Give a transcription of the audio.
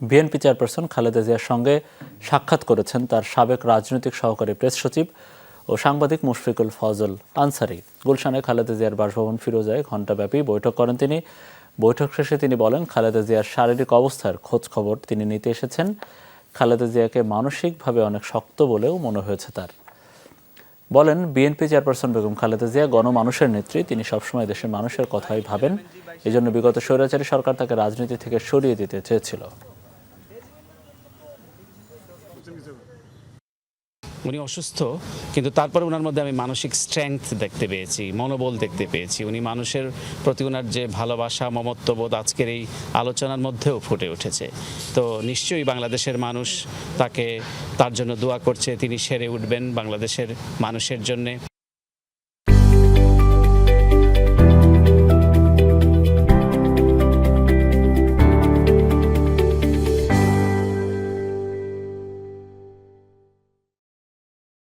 BNP chairperson Khaleda জিয়ার সঙ্গে সাক্ষাৎ করেছেন তার সাবেক রাজনৈতিক সহকারী প্রেস সচিব ও সাংবাদিক মুশফিকুল ফজল আনসারি। গুলশানে খালেদা জিয়ার বাসভবন ফিরোজায় ঘণ্টাব্যাপী বৈঠক করেন তিনি। বৈঠক শেষে তিনি বলেন, খালেদা জিয়ার শারীরিক অবস্থার খোঁজ খবর তিনি নিতে এসেছেন। খালেদা জিয়াকে মানসিকভাবে অনেক শক্ত বলেও মনে হয়েছে তার। বলেন, বিএনপি চেয়ারপারসন বেগম খালেদা জিয়া গণমানুষের নেত্রী। তিনি সবসময় দেশের মানুষের কথাই ভাবেন। এজন্য বিগত স্বৈরাচারী সরকার তাকে রাজনীতি থেকে সরিয়ে দিতে চেয়েছিল। উনি অসুস্থ, কিন্তু তারপরে ওনার মধ্যে আমি মানসিক স্ট্রেংথ দেখতে পেয়েছি, মনোবল দেখতে পেয়েছি। উনি মানুষের প্রতি ওনার যে ভালোবাসা, মমত্ববোধ আজকের এই আলোচনার মধ্যেও ফুটে উঠেছে। তো নিশ্চয়ই বাংলাদেশের মানুষ তাকে তার জন্য দোয়া করছে, তিনি সেরে উঠবেন বাংলাদেশের মানুষের জন্যে।